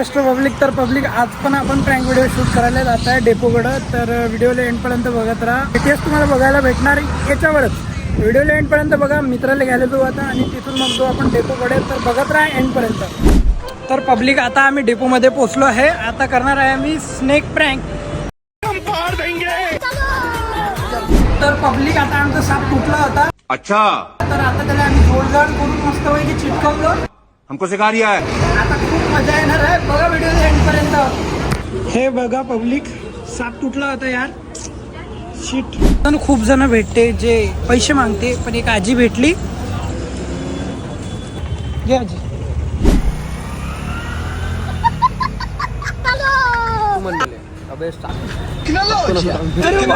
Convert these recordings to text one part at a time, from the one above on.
Maharashtra public तर public आज पण आपण प्रँक व्हिडिओ शूट करायला जात आहे डेपोकडं तर व्हिडिओला एंडपर्यंत बघत राहा. तेच तुम्हाला बघायला भेटणार याच्यावरच. व्हिडिओला एंडपर्यंत बघा मित्राला घ्यायला जाऊ आता आणि तिथून मग जाऊ आपण डेपोकडे तर बघत राहा एंडपर्यंत तर पब्लिक आता आम्ही डेपोमध्ये पोहोचलो आहे. आता करणार आहे आम्ही स्नेक प्रँक तर पब्लिक आता आमचा साप तुटला होता. अच्छा. तर आता त्याला आम्ही जोडजाड करून मस्त पैकी चिटकवलं. हमको सिखा रिया है। आता खूप मजा येणार आहे. बघा व्हिडिओ एंड पर्यंत. हे बघा पब्लिक साप तुटला होता यार. शीट पण खूप जण भेटते जे पैसे मागते पण एक आजी भेटली. घे आजी. अरे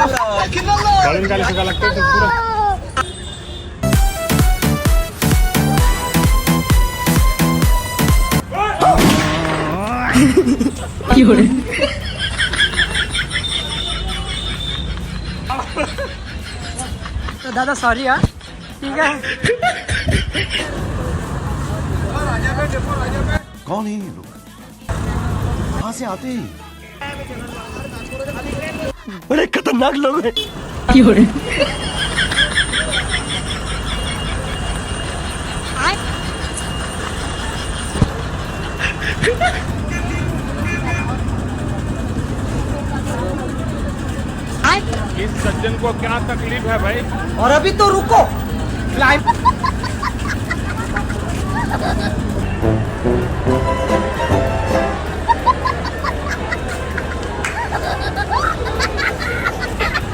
तर दादा सॉरी हा। ठीक आहे कौन है ये लोग? कहाँ से आते हैं? बड़े खतरनाक लोग हैं। इस सज्जन को क्या तकलीफ़ है भाई और अभी तो रुको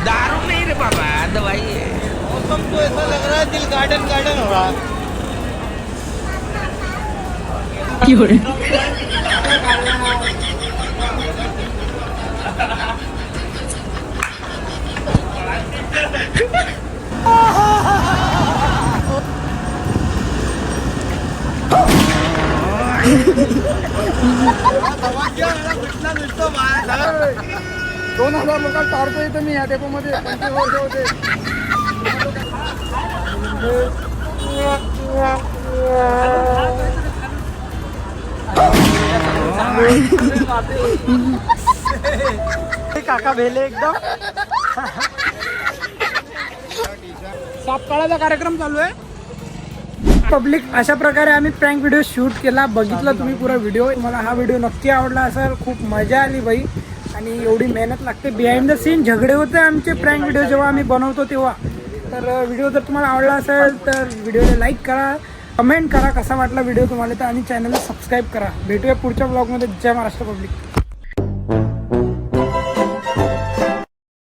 दारू नहीं रे बाबा दवाई है मौसम तो ऐसा लग रहा है दिल गार्डन गार्डन हो रहा है दोन हजार लोक टारतो इथं मी या डेपोमध्ये पंचवीस वर्ष होते हे काका भेले एकदम सापकाळाचा कार्यक्रम चालू आहे. पब्लिक अशा प्रकारे आम्ही प्रँक व्हिडिओ शूट केला. बघितला तुम्ही पुरा व्हिडिओ मला हा व्हिडिओ नक्की आवडला असेल. खूप मजा आली बाई. आणि एवढी मेहनत लागते. बिहाइंड द सीन झगडे होते आमचे प्रँक व्हिडिओ जेव्हा आम्ही बनवतो तेव्हा. तर व्हिडिओ जर तुम्हाला आवडला असेल तर व्हिडिओला लाईक करा. कमेंट करा कसा वाटला व्हिडिओ तुम्हाला तर आणि चॅनलला सबस्क्राईब करा. भेटूया पुढच्या ब्लॉगमध्ये जय महाराष्ट्र पब्लिक